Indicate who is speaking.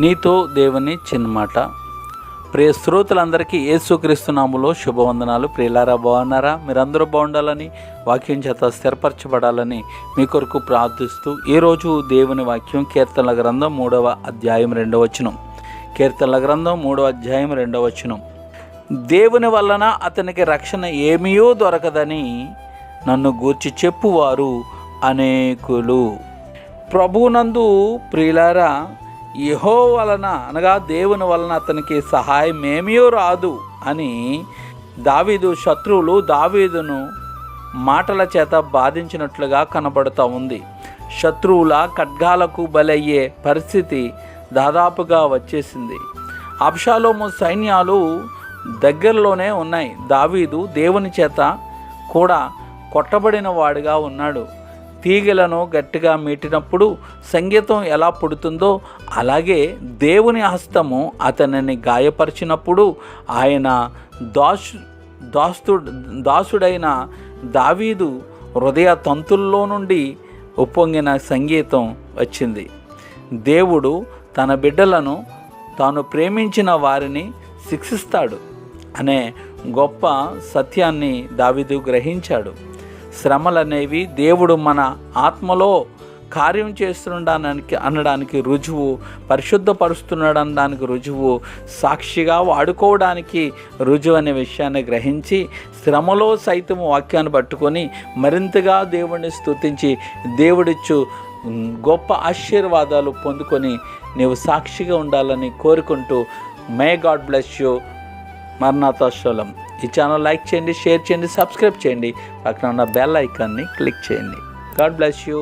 Speaker 1: నీతో దేవుని చిన్నమాట ప్రియ శ్రోతలందరికీ ఏసుక్రీస్తునాములో శుభవందనాలు. ప్రియులారా బాగున్నారా? మీరందరూ బాగుండాలని వాక్యం చేత స్థిరపరచబడాలని మీ కొరకు ప్రార్థిస్తూ ఈరోజు దేవుని వాక్యం కీర్తనల గ్రంథం మూడవ అధ్యాయం రెండవ వచనం. కీర్తనల గ్రంథం మూడవ అధ్యాయం రెండవ వచనం. దేవుని వలన అతనికి రక్షణ ఏమీయో దొరకదని నన్ను గూర్చి చెప్పువారు అనేకులు. ప్రభునందు ప్రియులారా యహో వలన అనగా దేవుని వలన అతనికి సహాయం ఏమీ రాదు అని దావీదు శత్రువులు దావీదును మాటల చేత బాధించినట్లుగా కనబడుతూ ఉంది. శత్రువుల ఖడ్గాలకు బలయ్యే పరిస్థితి దాదాపుగా వచ్చేసింది. అబ్షాలోము సైన్యాలు దగ్గరలోనే ఉన్నాయి. దావీదు దేవుని చేత కూడా కొట్టబడిన వాడిగా ఉన్నాడు. తీగలను గట్టిగా మీటినప్పుడు సంగీతం ఎలా పుడుతుందో అలాగే దేవుని హస్తము అతనిని గాయపరిచినప్పుడు ఆయన దాసు దాస్తు దాసుడైన దావీదు హృదయ తంతుల్లో నుండి ఉప్పొంగిన సంగీతం వచ్చింది. దేవుడు తన బిడ్డలను తాను ప్రేమించిన వారిని శిక్షిస్తాడు అనే గొప్ప సత్యాన్ని దావీదు గ్రహించాడు. శ్రమలనేవి దేవుడు మన ఆత్మలో కార్యం చేస్తుండడానికి అనడానికి రుజువు పరిశుద్ధపరుస్తున్నాడు అనడానికి రుజువు సాక్షిగా వాడుకోవడానికి రుజువు అనే విషయాన్ని గ్రహించి శ్రమలో సైతం వాక్యాన్ని పట్టుకొని మరింతగా దేవుడిని స్తుతించి దేవుడిచ్చు గొప్ప ఆశీర్వాదాలు పొందుకొని నీవు సాక్షిగా ఉండాలని కోరుకుంటూ మే గాడ్ బ్లెస్ యూ. మర్నాథాశలం ఈ ఛానల్ లైక్ చేయండి షేర్ చేయండి సబ్స్క్రైబ్ చేయండి. పక్కన ఉన్న బెల్ ఐకాన్ని క్లిక్ చేయండి. God bless you